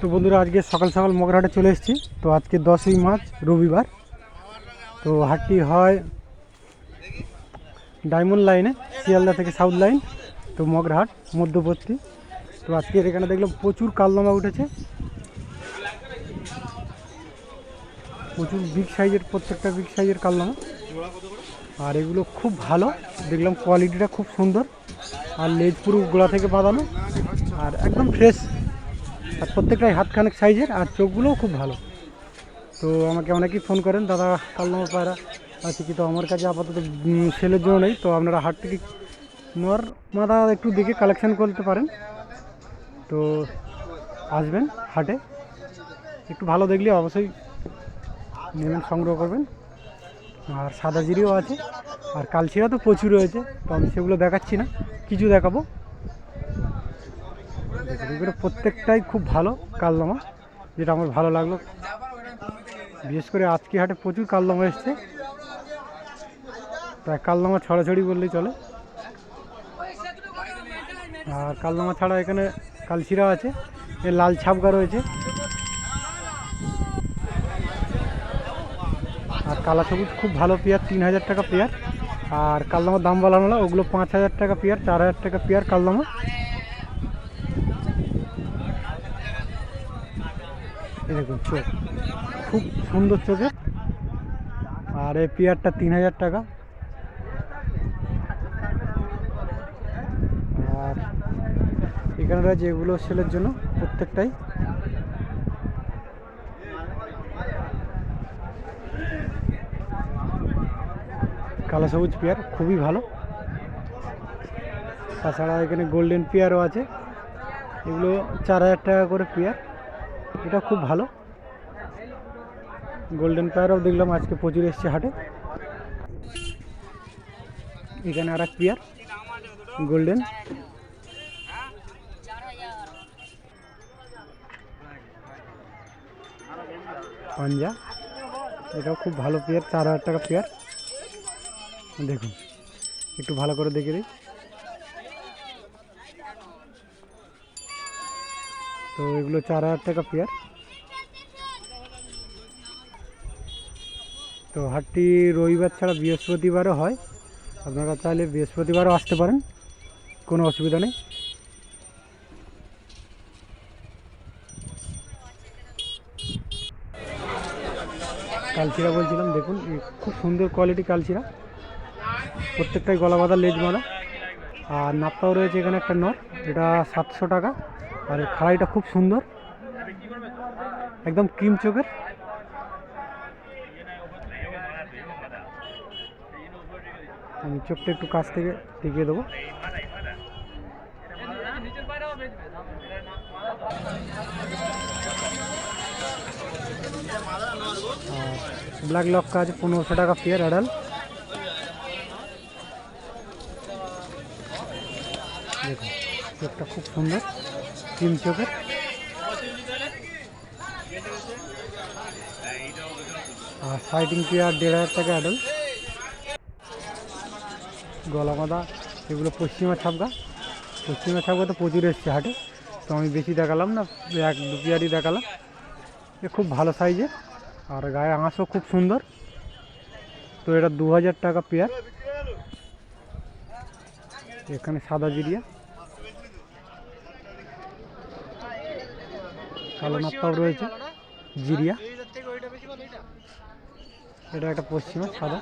তো বন্ধুরা, আজকে সকাল সকাল মগরাহাটে চলে এসেছি। তো আজকে দশই মার্চ, রবিবার। তো হাটটি হয় ডায়মন্ড লাইনে, শিয়ালদা থেকে সাউথ লাইন, তো মগরাহাট, মধ্যবর্তী। তো আজকে এখানে দেখলাম প্রচুর কালনামা উঠেছে। প্রচুর বিগ সাইজের প্রত্যেকটা বিগ সাইজের কালনামা। আর এগুলো খুব ভালো। দেখলাম কোয়ালিটিটা খুব সুন্দর। আর লেজ পুরো গোড়া থেকে বাঁধানো। আর একদম ফ্রেশ আর প্রত্যেকটাই হাত খানেক সাইজের আর চোখগুলোও খুব ভালো। তো আমাকে অনেকেই ফোন করেন, দাদা কালনামা পায়রা আছে কি তো আমার কাছে আপাতত সেলের জন্য নেই, তো আপনারা হাট থেকে নর মাদা একটু দেখে কালেকশন করতে পারেন। তো আসবেন হাটে, একটু ভালো দেখলে অবশ্যই নেবেন, সংগ্রহ করবেন। আর সাদা জিরিও আছে, আর কালচিরা তো প্রচুর রয়েছে, তো আমি সেগুলো দেখাচ্ছি না, কিছু দেখাবো। এগুলো প্রত্যেকটাই খুব ভালো কালদমা যেটা আমার ভালো লাগল। বিশেষ করে আজকে হাটে প্রচুর কালদমা এসছে। প্রায় কালদমা ছড়াছড়ি বললেই চলে। আর কালদমা ছাড়া এখানে কালচিরা আছে লাল ছাপগা রয়েছে। আর কালা সবুজ খুব ভালো পেয়ার, তিন হাজার টাকা পেয়ার। আর কালদামার দাম বলা হলো ওগুলো পাঁচ হাজার টাকা পেয়ার, চার হাজার টাকা পেয়ার কালদামা দেখুন চোখ। খুব সুন্দর চোখের আর এই পেয়ারটা তিন হাজার টাকা। আর এখানে রয়েছে এগুলো সেলের জন্য প্রত্যেকটাই। কালো সবুজ পেয়ার, খুবই ভালো। তাছাড়া এখানে গোল্ডেন পেয়ারও আছে। এগুলো চার হাজার টাকা করে পেয়ার। এটা খুব ভালো। গোল্ডেন পেয়ারও দেখলাম আজকে প্রচুর এসছে হাটে। এখানে আর এক পেয়ার গোল্ডেন পাঞ্জা এটাও খুব ভালো পেয়ার চার হাজার টাকা পেয়ার দেখুন, একটু ভালো করে দেখে দিই। তো এগুলো চার হাজার টাকা পেয়ার তো হাটটি রবিবার ছাড়া বৃহস্পতিবারও হয়। আপনারা চাইলে বৃহস্পতিবারও আসতে পারেন। কোনো অসুবিধা নেই। কালচিরা বলছিলাম, দেখুন খুব সুন্দর কোয়ালিটি কালচিরা প্রত্যেকটাই গলা বাঁধা লেজ বাঁধা আর নাপটাও রয়েছে এখানে একটা নট এটা সাতশো টাকা। আর এই খাড়াইটা খুব সুন্দর। একদম ক্রিম চোখের। আমি চোখটা একটু কাছ থেকে দেখিয়ে দেবো। ব্ল্যাক লক্কা আছে পনেরোশো টাকা পেয়ার অ্যাডাল। দেখুন, চোখটা খুব সুন্দর। ক্রিম চোখের? আর সাইটিং পেয়ার দেড় হাজার টাকা অ্যাডাল গলা বাঁধা এগুলো পশ্চিমা ছাপগা। পশ্চিমা ছাপগা তো প্রচুর এসছে হাটে। তো আমি বেশি দেখালাম না, এক দু পেয়ারই দেখালাম। এ খুব ভালো সাইজের আর গায়ে আঁশও খুব সুন্দর। তো এটা দু হাজার টাকা পেয়ার। এখানে সাদা জিরিয়া। কালো নাপ্তাও রয়েছে। জিরিয়া। এটা একটা পশ্চিমা, সাদা।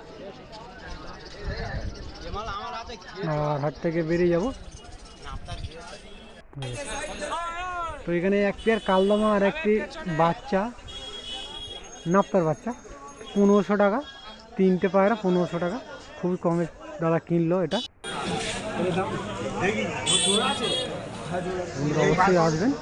আর হাট থেকে বেরিয়ে যাব। তো এখানে এক পেয়ার কালদমা আর একটি বাচ্চা, নাপ্তার বাচ্চা। পনেরোশো টাকা, তিনটে পায়রা, পনেরোশো টাকা। খুবই কমে দাদা কিনলো এটা। অবশ্যই আসবেন।